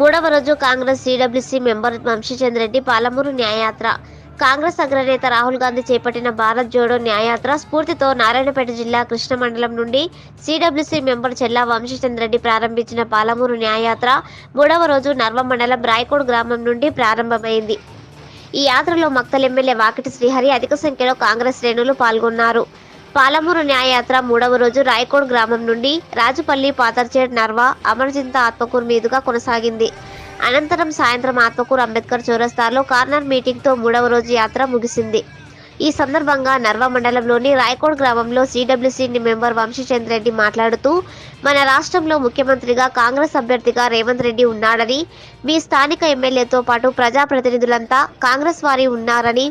మూడవ రోజు Congress CWC member Vamshichandra Reddy Palamuru Nyay Yatra. Congress అగ్రనేత రాహుల్ గాంధీ చేపట్టిన భారత్ జోడో న్యాయయాత్ర స్ఫూర్తితో నారాయణపేట జిల్లా కృష్ణ మండలం నుండి సిడబ్ల్యూసీ మెంబర్ చెల్లా వంశీచంద్ర రెడ్డి ప్రారంభించిన పాలమూరు న్యాయయాత్ర మూడవ రోజు నర్వ మండలం రాయకోడ్ గ్రామం నుండి ప్రారంభమైంది. ఈ యాత్రలో మక్తల్ ఎమ్మెల్యే వాకిటి శ్రీహరి అధిక సంఖ్యలో కాంగ్రెస్ శ్రేణులు పాల్గొన్నారు. పాలమూరు న్యాయయాత్ర మూడవ రోజు రాయకోడ్ గ్రామం నుండి రాజుపల్లి పాతర్చేడ్ నర్వా అమర్జింత ఆత్మకూరు మీదుగా కొనసాగింది. అనంతరం సాయంత్రం ఆత్మకూరు అంబేద్కర్ చౌరస్తాలో కార్నర్ మీటింగ్తో మూడవ రోజు యాత్ర ముగిసింది. ఈ సందర్భంగా నర్వ మండలంలోని రాయకోడ్ గ్రామంలో సిడబ్ల్యూసీ మెంబర్ వంశీచంద్ర రెడ్డి మాట్లాడుతూ మన రాష్ట్రంలో ముఖ్యమంత్రిగా కాంగ్రెస్ అభ్యర్థిగా రేవంత్ రెడ్డి ఉన్నాడని మీ స్థానిక ఎమ్మెల్యేతో పాటు ప్రజాప్రతినిధులంతా కాంగ్రెస్ వారి ఉన్నారని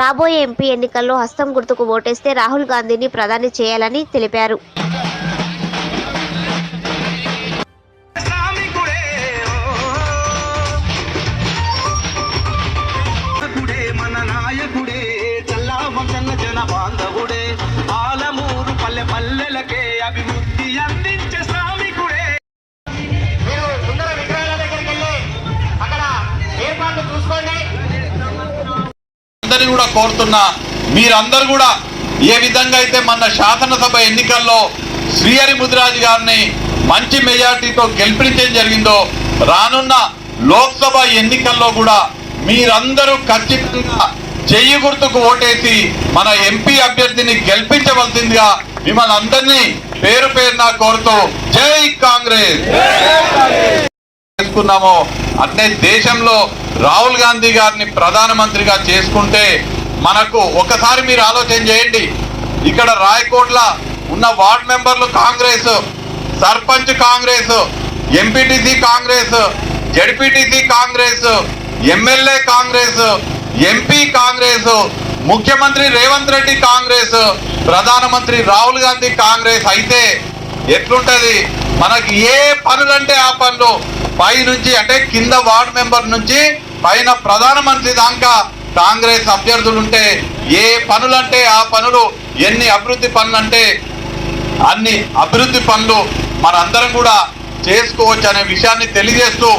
రాబోయే ఎంపీ ఎన్నికల్లో హస్తం గుర్తుకు ఓటేస్తే రాహుల్ గాంధీని ప్రధాని చేయాలని తెలిపారు. జన బాంధవుడే. ఆలమూరు పల్లె పల్లెలకే అభివృద్ధి అందించే శ్రామికుడే. మీరు సుందర విగ్రహాల దగ్గరికి వెళ్ళి అక్కడ ఏర్పాట్లు చూసుకోండి. అందరినీ కూడా కోరుతున్నా మీరందరూ కూడా ఏ విధంగా అయితే మన శాసనసభ ఎన్నికల్లో శ్రీహరి ముదిరాజు గారిని మంచి మెజార్టీతో గెలిపించడం జరిగిందో రానున్న లోక్సభ ఎన్నికల్లో కూడా మీరందరూ ఖచ్చితంగా చెయ్యి గుర్తుకు ఓటేసి మన ఎంపీ అభ్యర్థిని గెలిపించవలసిందిగా మిమ్మల్ని అందరినీ పేరు పేరున కోరుతూ జై కాంగ్రెస్. చేసుకున్నామో. అంటే దేశంలో రాహుల్ గాంధీ గారిని ప్రధానమంత్రిగా చేసుకుంటే మనకు ఒకసారి మీరు ఆలోచన చేయండి. ఇక్కడ రాయకోట్ల ఉన్న వార్డ్ మెంబర్లు Congress sarpanch Congress MPTC Congress ZPTC Congress MLA Congress MP Congress ముఖ్యమంత్రి రేవంత్ రెడ్డి కాంగ్రెస్ ప్రధానమంత్రి రాహుల్ గాంధీ కాంగ్రెస్ అయితే ఎట్లుంటది? మనకి ఏ పనులంటే ఆ పనులు. పై నుంచి అంటే కింద వార్డ్ మెంబర్ నుంచి పైన ప్రధానమంత్రి దాకా కాంగ్రెస్ అభ్యర్థులు ఉంటే ఏ పనులంటే ఆ పనులు ఎన్ని అభివృద్ధి పనులంటే అన్ని అభివృద్ధి పనులు మనందరం కూడా చేసుకోవచ్చు అనే విషయాన్ని తెలియజేస్తూ